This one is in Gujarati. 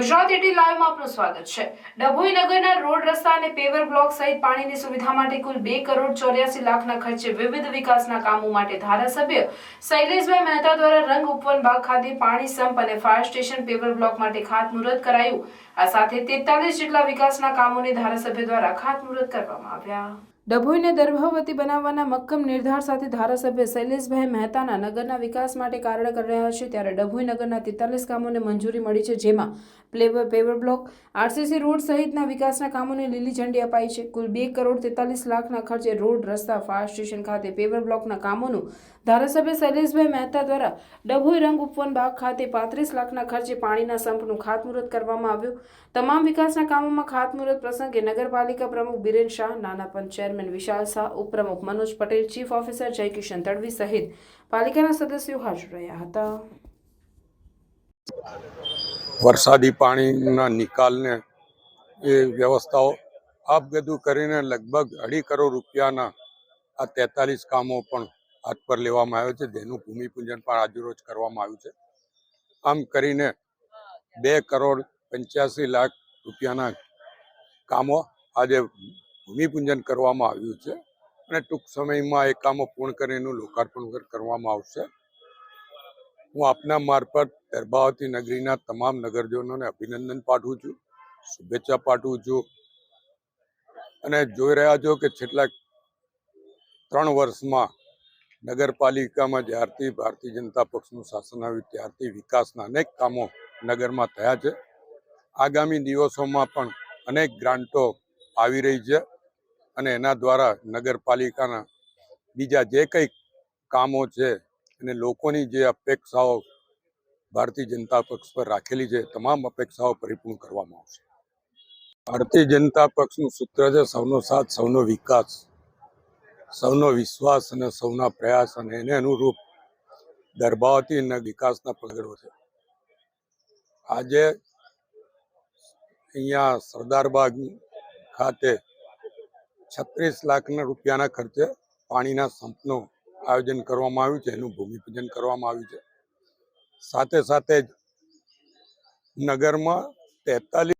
ગુજરાત એટી લાઈવમાં આપનું સ્વાગત છે. ડભોઈ નગરના રોડ રસ્તા અને પેવર બ્લોક સહિત પાણીની સુવિધા માટે કુલ બે કરોડ ચોર્યાસી લાખના ખર્ચે વિવિધ વિકાસના કામો માટે ધારાસભ્ય શૈલેષભાઈ મહેતા દ્વારા રંગ ઉપવન, બાગ ખાતે પાણી સંપ અને ફાયર સ્ટેશન પેવર બ્લોક માટે ખાતમુહૂર્ત કરાયું. આ સાથે તેતાલીસ જેટલા વિકાસના કામોને ધારાસભ્ય દ્વારા ખાતમુહૂર્ત કરવામાં આવ્યા. ડભોઈને દર્ભાવતી બનાવવાના મક્કમ નિર્ધાર સાથે ધારાસભ્ય શૈલેષભાઈ મહેતાના નગરના વિકાસ માટે કાર્ય કરી રહ્યા છે. ત્યારે ડભોઈ નગરના તેતાલીસ કામોને મંજૂરી મળી છે, જેમાં પ્લેવર પેવર બ્લોક આરસીસી રોડ સહિતના વિકાસના કામોને લીલી ઝંડી અપાઈ છે. કુલ બે કરોડ તેતાલીસ લાખના ખર્ચે રોડ, રસ્તા ફાયર સ્ટેશન ખાતે પેવર બ્લોકના કામોનું ધારાસભ્ય શૈલેષભાઈ મહેતા દ્વારા ડભોઈ રંગ ઉપવન બાગ ખાતે પાંત્રીસ લાખના ખર્ચે પાણીના સંપનું ખાતમુહૂર્ત કરવામાં આવ્યું. તમામ વિકાસના કામોમાં ખાતમુહૂર્ત પ્રસંગે નગરપાલિકા પ્રમુખ બિરેન શાહ, નાના પંચ ચેરમેન વિશાલ શાહ, ઉપપ્રમુખ મનોજ પટેલ, ચીફ ઓફિસર જયકિશન તડવી સહિત પાલિકાના સદસ્યો હાજર રહ્યા હતા. વરસાદી પાણીના નિકાલને એ વ્યવસ્થાઓ બધું કરીને લગભગ અઢી કરોડ રૂપિયાના આ તેતાલીસ કામો પણ હાથ પર લેવામાં આવ્યો છે. જેનું ભૂમિપૂજન પણ આજરોજ કરવામાં આવ્યું છે. આમ કરીને બે કરોડ પંચ્યાસી લાખ રૂપિયાના કામો આજે ભૂમિપૂજન કરવામાં આવ્યું છે અને ટૂંક સમયમાં એ કામો પૂર્ણ કરીને લોકાર્પણ કરવામાં આવશે. હું આપના મારફત ગર્ભાવતી નગરીના તમામ નગરજનોને અભિનંદન પાઠવું છું, શુભેચ્છા પાઠવું છું અને જોઈ રહ્યા છો કે છેલ્લા ત્રણ વર્ષમાં નગરપાલિકામાં જ્યારથી ભારતીય જનતા પક્ષનું શાસન આવ્યું ત્યારથી વિકાસના અનેક કામો નગરમાં થયા છે. આગામી દિવસોમાં પણ અનેક ગ્રાન્ટો આવી રહી છે. અને એના દ્વારા નગરપાલિકાના બીજા જે કંઈ કામો છે અને લોકોની જે અપેક્ષાઓ ભારતીય જનતા પક્ષ પર રાખેલી છે, તમામ અપેક્ષાઓ પરિપૂર્ણ કરવામાં આવશે. ભારતીય જનતા પક્ષનું સૂત્ર છે, સૌનો સાથ, સૌનો વિકાસ. સૌનો વિશ્વાસ અને સૌના પ્રયાસ અને એને અનુરૂપ ગર્ભાવતી વિકાસના પગડો છે. આજે અહીંયા સરદારબાગ ખાતે છત્રીસ લાખના રૂપિયાના ખર્ચે પાણીના સંપનું આયોજન કરવામાં આવ્યું છે. એનું ભૂમિપૂજન કરવામાં આવ્યું છે. સાથે સાથે જ નગરમાં તેતાલીસ